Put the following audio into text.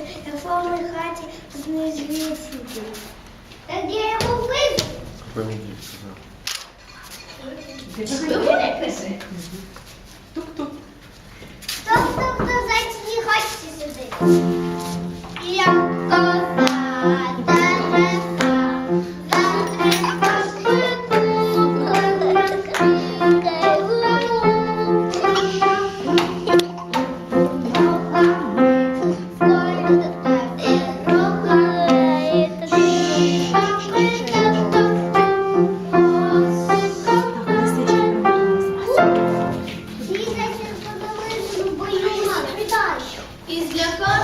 Я як в повній хаті з незвісників. Так я його вбив. Понедівці, так. Тук-тук. Хто-хто-хто зайці не хочеться сюди. І злякався